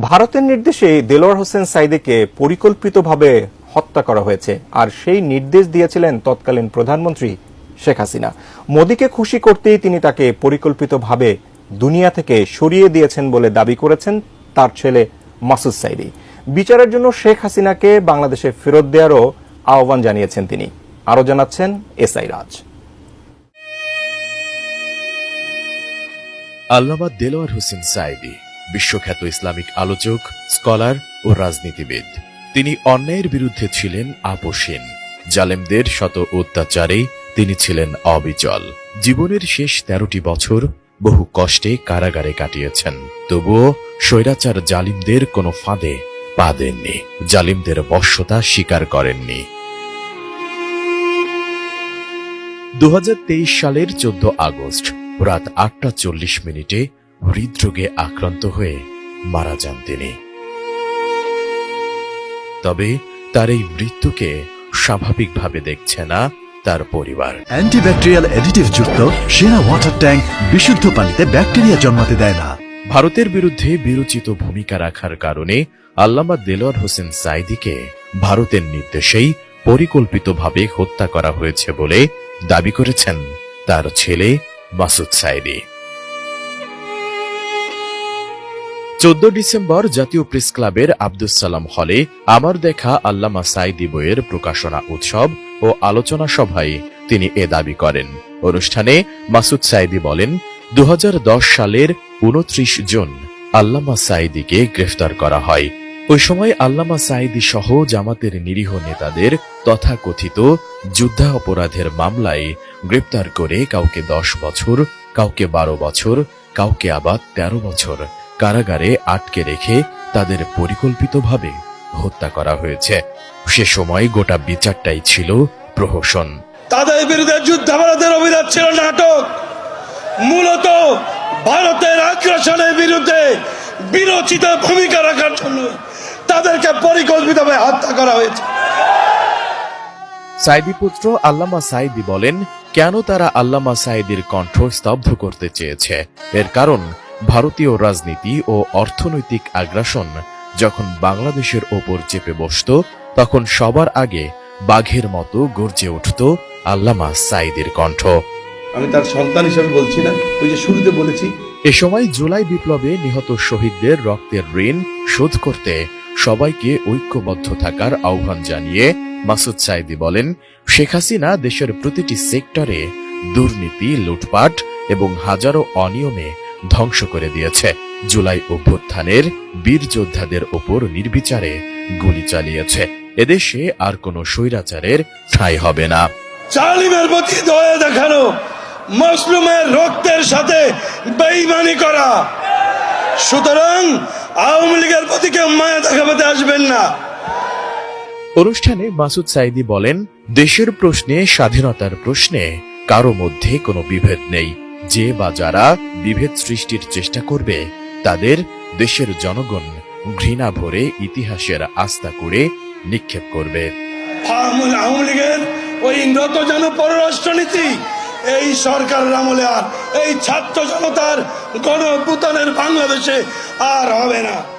ভারতের নির্দেশে দেলোয়ার হোসেন সাইদিকে পরিকল্পিতভাবে হত্যা করা হয়েছে, আর সেই নির্দেশ দিয়েছিলেন তৎকালীন প্রধানমন্ত্রী শেখ হাসিনা। মোদীকে খুশি করতেই তিনি তাকে পরিকল্পিতভাবে দুনিয়া থেকে সরিয়ে দিয়েছেন বলে দাবি করেছেন তার ছেলে মাসুদ সাইদি। বিচারের জন্য শেখ হাসিনাকে বাংলাদেশে ফেরত দেওয়ারও আহ্বান জানিয়েছেন তিনি। আরও জানাচ্ছেন এস আই রাজ। আল্লামা দেলোয়ার হোসেন সাইদি বিশ্বখ্যাত ইসলামিক আলোচক, স্কলার ও রাজনীতিবিদ। তিনি অন্যায়ের বিরুদ্ধে ছিলেন আপোষহীন। জালেমদের শত অত্যাচারে তিনি ছিলেন অবিচল। জীবনের শেষ তেরোটি বছর বহু কষ্টে কারাগারে কাটিয়েছেন। তবুও স্বৈরাচার জালিমদের কোনো ফাঁদে পা দেননি। জালিমদের বশ্যতা স্বীকার করেননি। দু হাজার তেইশ সালের চোদ্দ আগস্ট রাত আটটা চল্লিশ মিনিটে হৃদরোগে আক্রান্ত হয়ে মারা যান তিনি। তবে তার এই মৃত্যুকে স্বাভাবিকভাবে দেখছে না তার পরিবার। অ্যান্টিব্যাকটেরিয়াল অ্যাডিটিভ যুক্ত সেরা ওয়াটার ট্যাঙ্ক বিশুদ্ধ পানিতে ব্যাকটেরিয়া জন্মাতে দেয় না। ভারতের বিরুদ্ধে বিরোচিত ভূমিকা রাখার কারণে আল্লামা দেলোয়ার হোসেন সাইদিকে ভারতের নির্দেশেই পরিকল্পিতভাবে হত্যা করা হয়েছে বলে দাবি করেছেন তার ছেলে মাসুদ সাইদি। চোদ্দ ডিসেম্বর জাতীয় প্রেস ক্লাবের আব্দুস সালাম হলে আমার দেখা আল্লামা সাইদি বইয়ের প্রকাশনা উৎসব ও আলোচনা সভায় তিনি এ দাবি করেন। অনুষ্ঠানে মাসুদ সাইদি বলেন দু সালের উনত্রিশ জুন আল্লামা সাইদিকে গ্রেফতার করা হয়। ওই সময় আল্লামা সাইদি সহ জামাতের নিরীহ নেতাদের তথাকথিত যুদ্ধা অপরাধের মামলায় গ্রেপ্তার করে কাউকে দশ বছর, কাউকে বারো বছর, কাউকে আবার তেরো বছর কারাগারে আটকে রেখে তাদের পরিকল্পিতভাবে হত্যা করা হয়েছে। সে সময় গোটা বিচারটাই ছিল প্রহসন। তাদের বিরুদ্ধে যুদ্ধাপরাধের অভিযোগ ছিল নাটক। মূলত ভারতের আগ্রাসনের বিরুদ্ধে বিরোচিত ভূমিকা রাখার জন্য তাদেরকে পরিকল্পিতভাবে হত্যা করা হয়েছে। সাইদি পুত্র আল্লামা সাইদি বলেন কেন তারা আল্লামা সাইদির কণ্ঠ স্তব্ধ করতে চেয়েছে? এর কারণ ভারতীয় রাজনীতি ও অর্থনৈতিক আগ্রাসন যখন বাংলাদেশের ওপর চেপে বসত তখন সবার আগে বাঘের মতো গর্জে উঠত আল্লামা সাইদির কণ্ঠ। আমি তার সন্তান হিসেবে বলছি না ওই যে শুরুতে বলেছি। এ সময় জুলাই বিপ্লবে নিহত শহীদদের রক্তের ঋণ শোধ করতে সবাইকে ঐক্যবদ্ধ থাকার আহ্বান জানিয়ে মাসুদ সাইদি বলেন শেখ হাসিনা দেশের প্রতিটি সেক্টরে দুর্নীতি লুটপাট এবং হাজারো অনিয়মে ধ্বংস করে দিয়েছে। জুলাই অভ্যুত্থানের বীর যোদ্ধাদের ওপর নির্বিচারে গুলি চালিয়েছে। এদেশে আর কোনো স্বৈরাচারের ঠাঁই হবে না। জালিমের প্রতি দয়া দেখানো মসলুমের রক্তের সাথে বেইমানি করা। সুতরাং আওয়ামী লীগের প্রতি কেউ মায়া দেখাতে আসবেন না। অনুষ্ঠানে মাসুদ সাইদি বলেন দেশের প্রশ্নে স্বাধীনতার প্রশ্নে কারও মধ্যে কোনো বিভেদ নেই। যে বা যারা বিভেদ সৃষ্টির চেষ্টা করবে, তাদের দেশের জনগণ ঘৃণা ভরে ইতিহাসের আস্থা করে নিক্ষেপ করবে। ওই যেন পররাষ্ট্রনীতি, এই সরকারের আমলে আর এই ছাত্র জনতার গণ বাংলাদেশে আর হবে না।